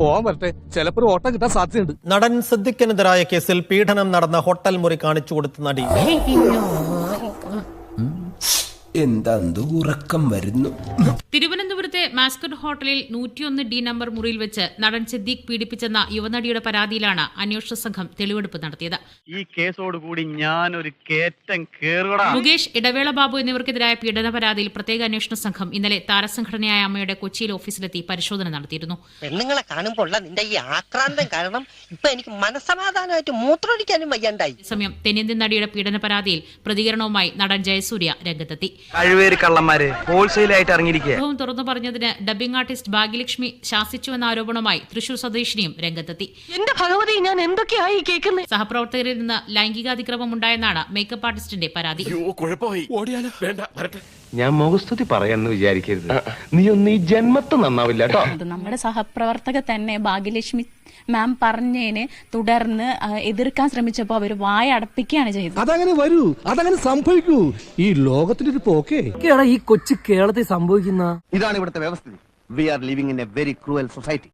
പോവാൻ വരട്ടെ. ചിലപ്പോ ഒരു ഓട്ടം കിട്ടാൻ സാധ്യതയുണ്ട്. നടൻ സിദ്ദിഖിനെതിരായ കേസിൽ പീഡനം നടന്ന ഹോട്ടൽ മുറി കാണിച്ചു കൊടുത്ത നടി. എന്താ ഉറക്കം വരുന്നു? തിരുവനന്തപുരത്തെ മാസ്കറ്റ് ഹോട്ടലിൽ നൂറ്റിയൊന്ന് ഡി നമ്പർ മുറിയിൽ വെച്ച് നടൻ സിദ്ദീഖ് പീഡിപ്പിച്ചെന്ന യുവനടിയുടെ പരാതിയിലാണ് അന്വേഷണ സംഘം തെളിവെടുപ്പ് നടത്തിയത്. ഈ കേസോടുകൂടി ഞാൻ ഒരു കേറ്റം മുകേഷ് ഇടവേള ബാബു എന്നിവർക്കെതിരായ പീഡന പരാതിയിൽ പ്രത്യേക അന്വേഷണ സംഘം ഇന്നലെ താരസംഘടനയായ അമ്മയുടെ കൊച്ചിയിൽ ഓഫീസിലെത്തി പരിശോധന നടത്തിയിരുന്നു. പെണ്ണുങ്ങളെ കാണുമ്പോൾ നിന്റെ ഈ ആക്രാന്തം കാരണം ഇപ്പൊ എനിക്ക് മനസമാധാനമായിട്ട് മൂത്രമടിക്കാനും വയ്യാണ്ടായി. സമയം തെന്നിന്ത്യൻ നടിയുടെ പീഡന പരാതിയിൽ പ്രതികരണവുമായി നടൻ ജയസൂര്യ രംഗത്തെത്തി. കഴിവേറി കള്ളന്മാര് ഹോൾസെയിലായിട്ട് ഇറങ്ങിയിരിക്കുക സംഭവം തുറന്നു പറഞ്ഞതിന് ഡബിംഗ് ആർട്ടിസ്റ്റ് ഭാഗ്യലക്ഷ്മി ശാസിച്ചുവെന്ന ആരോപണമായി തൃശൂർ സ്വദേശിനിയും രംഗത്തെത്തി. എന്റെ ഭഗവതി ഞാൻ എന്തൊക്കെയായി കേൾക്കുന്നത് സഹപ്രവർത്തകരിൽ നിന്ന് ലൈംഗികാതിക്രമം ഉണ്ടായെന്നാണ് മേക്കപ്പ് ആർട്ടിസ്റ്റിന്റെ പരാതി. ഞാൻ മുഖസ്തുതി പറയാന്ന് വിചാരിക്കരുത്. നീ ഒന്ന് ഈ ജന്മത്ത് നന്നാവില്ല കേട്ടോ. നമ്മുടെ സഹപ്രവർത്തക തന്നെ ഭാഗ്യലക്ഷ്മി മാം പറഞ്ഞതിനെ തുടർന്ന് എതിർക്കാൻ ശ്രമിച്ചപ്പോ അവർ വായ അടപ്പിക്കുകയാണ് ചെയ്തത്. അതങ്ങനെ വരൂ അതങ്ങനെ സംഭവിക്കൂ. ഈ ലോകത്തിന്റെ ഒരു പോക്കേ ഈ കൊച്ചു കേരളത്തിൽ സംഭവിക്കുന്ന ഇതാണ് ഇവിടുത്തെ വ്യവസ്ഥിതി. We are living in a very cruel society